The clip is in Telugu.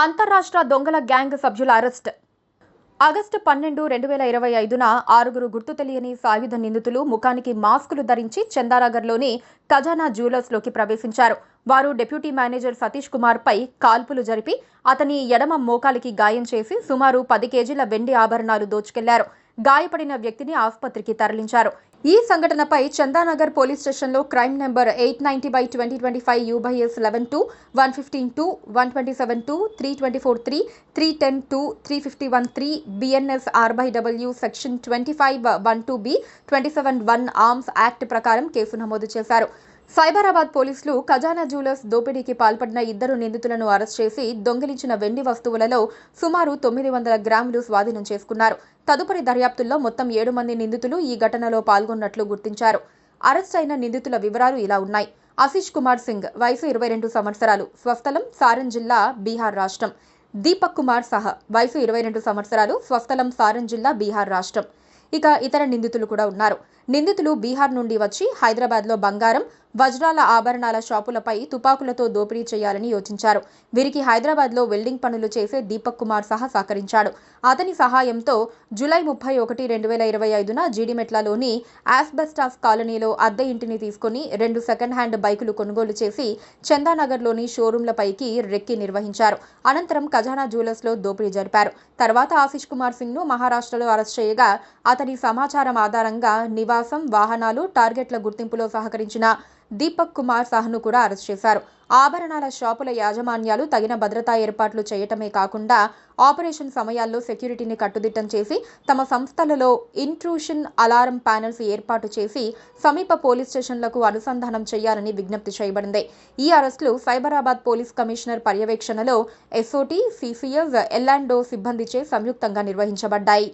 అంతరాష్ట్ర దొంగల గ్యాంగ్ సభ్యుల అరెస్ట్. ఆగస్టు పన్నెండు రెండు వేల ఇరవై ఐదున ఆరుగురు గుర్తు తెలియని సాయుధ నిందితులు ముఖానికి మాస్కులు ధరించి చందానగర్లోని ఖజానా జ్యువెలర్స్లోకి ప్రవేశించారు. వారు డిప్యూటీ మేనేజర్ సతీష్ కుమార్పై కాల్పులు జరిపి అతని ఎడమ మోకాలికి గాయం చేసి సుమారు పది కేజీల వెండి ఆభరణాలు దోచుకెళ్ళారు. గాయపడిన వ్యక్తిని ఆసుపత్రికి తరలించారు. ఈ సంఘటనపై చందానగర్ పోలీస్ స్టేషన్లో crime number eight ninety by twenty twenty five U by S eleven two one fifteen two one twenty seven two three twenty four three three ten two three fifty one three BNS R by W section twenty five one two B twenty seven one arms act ప్రకారం కేసు నమోదు చేశారు. సైబరాబాద్ పోలీసులు ఖజానా జ్యువెలర్స్ దోపిడీకి పాల్పడిన ఇద్దరు నిందితులను అరెస్ట్ చేసి దొంగిలించిన వెండి వస్తువులలో సుమారు తొమ్మిది వందల గ్రాములు స్వాధీనం చేసుకున్నారు. తదుపరి దర్యాప్తుల్లో మొత్తం ఏడు మంది నిందితులు ఈ ఘటనలో పాల్గొన్నట్లు గుర్తించారు. అరెస్ట్ అయిన నిందితుల వివరాలు ఇలా ఉన్నాయి. ఆశీష్ కుమార్ సింగ్ వయసు ఇరవై రెండు సంవత్సరాలు స్వస్థలం సారన్ జిల్లా బీహార్ రాష్ట్రం. దీపక్ కుమార్ సహా వయసు ఇరవై రెండు సంవత్సరాలు స్వస్థలం సారన్ జిల్లా బీహార్ రాష్ట్రం. ఇక ఇతర నిందితులు కూడా ఉన్నారు. నిందితులు బీహార్ నుండి వచ్చి హైదరాబాద్లో బంగారం వజ్రాల ఆభరణాల షాపులపై తుపాకులతో దోపిడీ చేయాలని యోచించారు. వీరికి హైదరాబాద్లో వెల్డింగ్ పనులు చేసే దీపక్ కుమార్ సహా సహకరించాడు. అతని సహాయంతో జూలై ముప్పై ఒకటి రెండు వేల ఇరవై ఐదున జీడిమెట్లలోని ఆస్బెస్టాస్ కాలనీలో అద్దె ఇంటిని తీసుకుని రెండు సెకండ్ హ్యాండ్ బైకులు కొనుగోలు చేసి చందానగర్లోని షోరూంలపైకి రెక్కి నిర్వహించారు. అనంతరం ఖజానా జ్యువెలర్స్లో దోపిడీ జరిపారు. తర్వాత ఆశీష్ కుమార్ సింగ్ను మహారాష్ట్రలో అరెస్ట్ చేయగా అతని సమాచారం ఆధారంగా నివా నివాసం వాహనాలు టార్గెట్ల గుర్తింపులో సహకరించిన దీపక్ కుమార్ సాహ్ను కూడా అరెస్ట్ చేశారు. ఆభరణాల షాపుల యాజమాన్యాలు తగిన భద్రతా ఏర్పాట్లు చేయటమే కాకుండా ఆపరేషన్ సమయాల్లో సెక్యూరిటీని కట్టుదిట్టం చేసి తమ సంస్థలలో ఇంట్రూషన్ అలారం ప్యానెల్స్ ఏర్పాటు చేసి సమీప పోలీస్ స్టేషన్లకు అనుసంధానం చేయాలని విజ్ఞప్తి చేయబడింది. ఈ అరెస్టులు సైబరాబాద్ పోలీస్ కమిషనర్ పర్యవేక్షణలో ఎస్ఓటీ సిసిఎస్ ఎల్లాండో సిబ్బందిచే సంయుక్తంగా నిర్వహించబడ్డాయి.